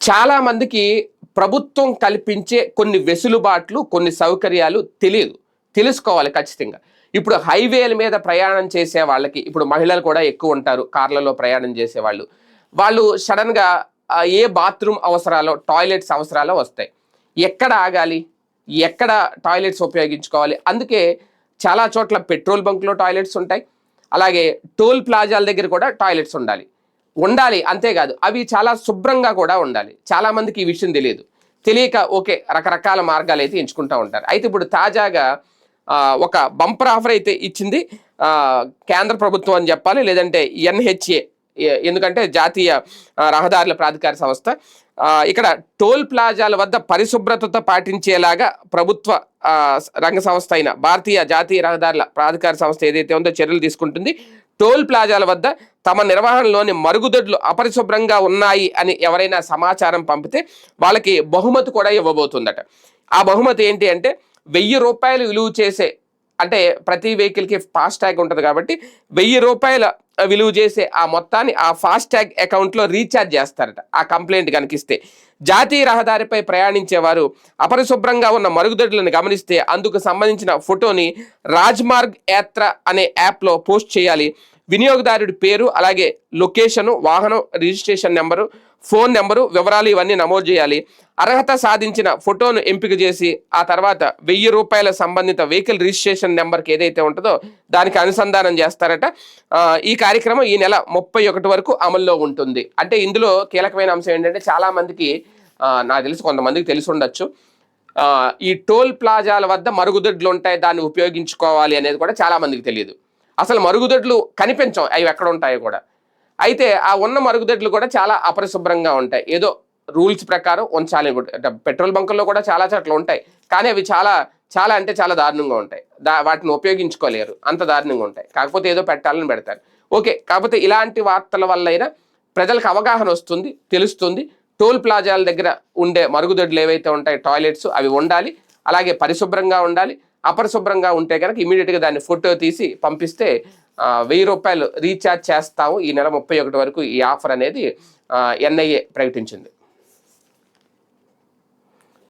చాలా మందికి ప్రభుత్వం కల్పించే కొన్ని వెసులుబాట్లు కొన్ని సౌకర్యాలు తెలియదు. తెలుసుకోవాలి ఖచ్చితంగా. ఇప్పుడు హైవేల మీద ప్రయాణం చేసే వాళ్ళకి ఇప్పుడు మహిళలు కూడా ఎక్కువ ఉంటారు కార్లలో ప్రయాణం చేసే వాళ్ళు. వాళ్ళు సడన్గా ఏ బాత్రూమ్ అవసరాలో టాయిలెట్స్ అవసరాలో వస్తాయి. ఎక్కడ ఆగాలి? ఎక్కడ టాయిలెట్స్ ఉపయోగించుకోవాలి? అందుకే చాలా చోట్ల పెట్రోల్ బంక్లో టాయిలెట్స్ ఉంటాయి. అలాగే టోల్ ప్లాజాల దగ్గర కూడా టాయిలెట్స్ ఉండాలి. ఉండాలి అంతేకాదు అవి చాలా శుభ్రంగా కూడా ఉండాలి. చాలా మందికి ఈ విషయం తెలియదు. తెలియక ఓకే రకరకాల మార్గాలు అయితే ఎంచుకుంటూ ఉంటారు. అయితే ఇప్పుడు తాజాగా ఒక బంపర్ ఆఫర్ అయితే ఇచ్చింది. కేంద్ర ప్రభుత్వం అని చెప్పాలి లేదంటే ఎన్హెచ్ఏ ఎందుకంటే జాతీయ రహదారుల ప్రాధికార సంస్థ ఇక్కడ టోల్ ప్లాజాల వద్ద పరిశుభ్రతతో పాటించేలాగా ప్రభుత్వ రంగ సంస్థ అయిన భారతీయ జాతీయ రహదారుల ప్రాధికార సంస్థ ఏదైతే ఉందో చర్యలు తీసుకుంటుంది టోల్ ప్లాజాల వద్ద తమ నిర్వహణలోని మరుగుదొడ్లు అపరిశుభ్రంగా ఉన్నాయి అని ఎవరైనా సమాచారం పంపితే వాళ్ళకి బహుమతి కూడా ఇవ్వబోతుందట. ఆ బహుమతి ఏంటి అంటే వెయ్యి రూపాయలు విలువ చేసే అంటే ప్రతి వెహికల్కి ఫాస్ట్ ట్యాగ్ ఉంటుంది కాబట్టి వెయ్యి రూపాయల విలువ చేసే ఆ మొత్తాన్ని ఆ ఫాస్ట్ ట్యాగ్ అకౌంట్లో రీఛార్జ్ చేస్తారట. ఆ కంప్లైంట్ కనిపిస్తే. జాతీయ రహదారిపై ప్రయాణించేవారు అపరిశుభ్రంగా ఉన్న మరుగుదొడ్లను గమనిస్తే అందుకు సంబంధించిన ఫోటోని రాజ్మార్గ్ యాత్ర అనే యాప్లో పోస్ట్ చేయాలి. వినియోగదారుడి పేరు అలాగే లొకేషను వాహనం రిజిస్ట్రేషన్ నెంబరు ఫోన్ నెంబరు వివరాలు ఇవన్నీ నమోదు చేయాలి. అర్హత సాధించిన ఫోటోను ఎంపిక చేసి ఆ తర్వాత వెయ్యి రూపాయల సంబంధిత వెహికల్ రిజిస్ట్రేషన్ నెంబర్కి ఏదైతే ఉంటుందో దానికి అనుసంధానం చేస్తారట. ఈ కార్యక్రమం ఈ నెల ముప్పై ఒకటి వరకు అమల్లో ఉంటుంది. అంటే ఇందులో కీలకమైన అంశం ఏంటంటే చాలామందికి నాకు తెలిసి కొంతమందికి తెలిసి ఉండొచ్చు. ఈ టోల్ ప్లాజాల వద్ద మరుగుదొడ్లు ఉంటాయి దాన్ని ఉపయోగించుకోవాలి అనేది కూడా చాలామందికి తెలియదు. అసలు మరుగుదొడ్లు కనిపించం అవి ఎక్కడ ఉంటాయో కూడా. అయితే ఆ ఉన్న మరుగుదొడ్లు కూడా చాలా అపరిశుభ్రంగా ఉంటాయి. ఏదో రూల్స్ ప్రకారం ఉంచాలి. పెట్రోల్ బంకుల్లో కూడా చాలా చోట్ల ఉంటాయి. కానీ అవి చాలా చాలా అంటే చాలా దారుణంగా ఉంటాయి. దా వాటిని ఉపయోగించుకోలేరు. అంత దారుణంగా ఉంటాయి. కాకపోతే ఏదో పెట్టాలని పెడతారు. ఓకే. కాకపోతే ఇలాంటి వార్తల వల్ల అయినా ప్రజలకు అవగాహన వస్తుంది తెలుస్తుంది. టోల్ ప్లాజాల దగ్గర ఉండే మరుగుదొడ్లు ఏవైతే ఉంటాయి టాయిలెట్స్ అవి ఉండాలి. అలాగే పరిశుభ్రంగా ఉండాలి. అపరిశుభ్రంగా ఉంటే కనుక ఇమీడియట్గా దాన్ని ఫోటో తీసి పంపిస్తే వెయ్యి రూపాయలు రీఛార్జ్ చేస్తాము ఈ నెల ముప్పై ఒకటి వరకు ఈ ఆఫర్ అనేది ఎన్ఐఏ ప్రకటించింది.